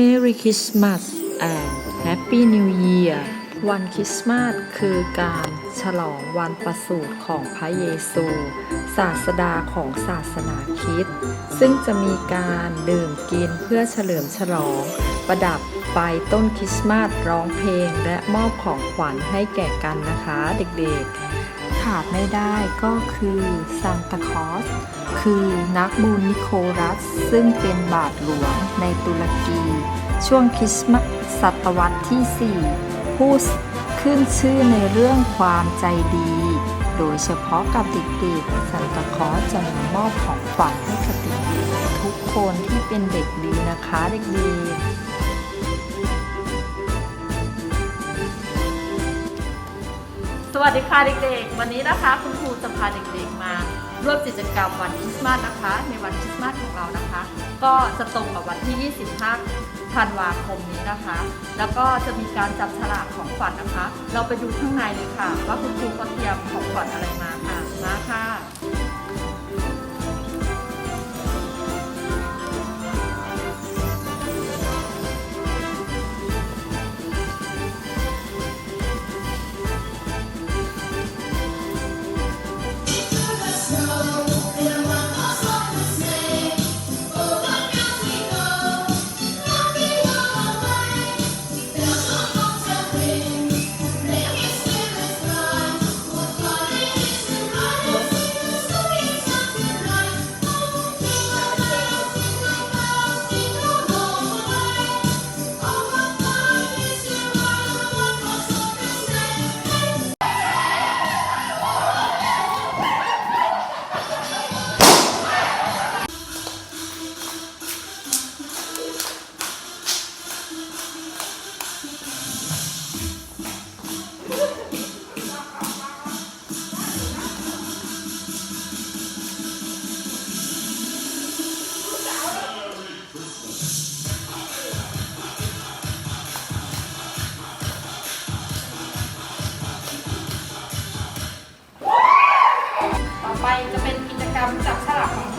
Merry Christmas and Happy New Year วันคริสต์มาสคือการฉลองวันประสูติของพระเยซู ศาสดาของศาสนาคริสต์ซึ่งจะมีการดื่มกินเพื่อเฉลิมฉลอง ประดับไฟต้นคริสต์มาสร้องเพลง และมอบของขวัญให้แก่กันนะคะเด็กๆ ขาดไม่ได้ก็คือซานตาคอสคือนักบุญนิโคลัส ซึ่งเป็นบาทหลวงในตุรกี ช่วงคริสต์มาสศตวรรษที่ 4 ผู้ขึ้นชื่อในเรื่องความใจดี โดยเฉพาะกับเด็กๆซันตาคอสจะมามอบของขวัญให้กับเด็กๆทุกคนที่เป็นเด็กดีนะคะเด็กๆ วัสดีค่ะเด็กๆ วันนี้นะคะคุณครูจะพาเด็กๆมาร่วมกิจกรรมวันคริสต์มาสนะคะ ในวันคริสต์มาสของเรานะคะ ก็จะตรงกับวันที่ 25 ธันวาคมนี้นะคะ แล้วก็จะมีการจับฉลากของขวัญนะคะ เราไปดูข้างในเลยค่ะ ว่าคุณครูเขาเตรียมของขวัญอะไรมาค่ะมาค่ะ จะเป็นกิจกรรมจับฉลากของ